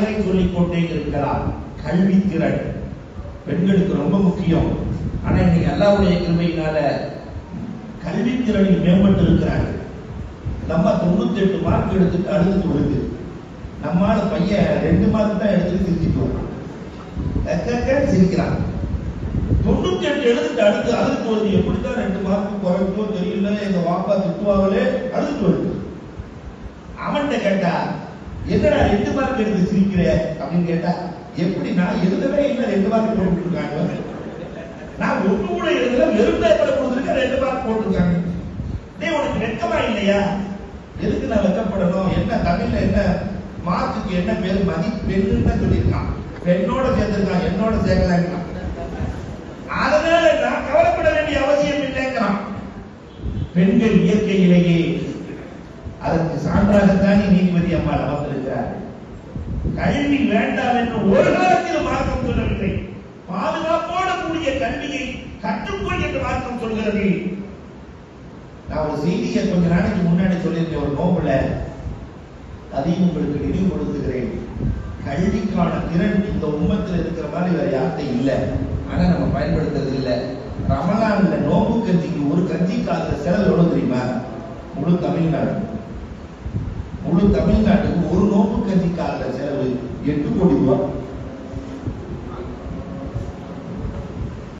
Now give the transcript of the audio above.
ஆயிரம் சொல்லிக்கொண்டே கொண்டே கல்வி திறன் பெண்களுக்கு ரொம்ப முக்கியம். ஆனா இன்னைக்கு எல்லாருடைய கிருமையினால கல்வி திறனில் மேம்பட்டு இருக்கிறார்கள். நம்ம தொண்ணூத்தி எட்டு மார்க் எடுத்துட்டு அழுது வருது நம்மால பையன் ரெண்டு மார்க் தான் எடுத்துட்டு சிரிச்சுட்டு வரான் சிரிக்கிறான். தொண்ணூத்தி எட்டு எழுதிட்டு அடுத்து அழுதுட்டு வருது எப்படித்தான் ரெண்டு மார்க் குறைஞ்சோ தெரியல எங்க வாப்பா திட்டுவாங்களே அழுது வருது அவன்கிட்ட கேட்டா என்னடா ரெண்டு மார்க் எடுத்து சிரிக்கிற அப்படின்னு கேட்டா எப்படி நான் எழுதவே இல்லை ரெண்டு மார்க் போட்டுருக்காங்க. நான் ஒண்ணு கூட எழுதல வெறும் பேப்பர் கொடுத்துருக்க ரெண்டு மார்க் போட்டிருக்காங்க. டேய் உனக்கு வெக்கமா இல்லையா? எதுக்கு நான் வெக்கப்படணும்? என்ன தமிழ்ல என்ன மார்க்குக்கு என்ன பேர்? மதிப்பெண்ணுன்னு சொல்லியிருக்கான். பெண்ணோட சேர்ந்துருக்கான் என்னோட சேர்க்கலாங்கிறான் அதனால நான் கவலைப்பட வேண்டிய அவசியம் இல்லைங்கிறான். பெண்கள் இயற்கையிலேயே அதற்கு சான்றாகத்தானே நீதிபதி அம்மா அமர்ந்திருக்கிறார். கல்வி வேண்டாம் என்று ஒரு காலத்திலும் மார்க்கம் சொல்லவில்லை. பாதுகாப்போட கூடிய கல்வியை கற்றுக்கொள் என்று மார்க்கம் சொல்கிறது. நான் ஒரு செய்தியை கொஞ்ச நாளைக்கு முன்னாடி சொல்லியிருக்கேன் ஒரு நோம்புல. அதையும் உங்களுக்கு நினைவுபடுத்துகிறேன். கல்விக்கான திறன் இந்த உம்மத்தில் இருக்கிற மாதிரி வேற யார்கிட்ட இல்லை. ஆனா நம்ம பயன்படுத்துறது இல்லை. ரமலான்ல நோம்பு கஞ்சிக்கு ஒரு கஞ்சி காசுல செலவு எவ்வளவு தெரியுமா? முழு தமிழ்நாடு. தமிழ்நாட்டுக்கு ஒரு நோம்பு கஞ்சி செலவு எட்டு கோடி ரூபாய்.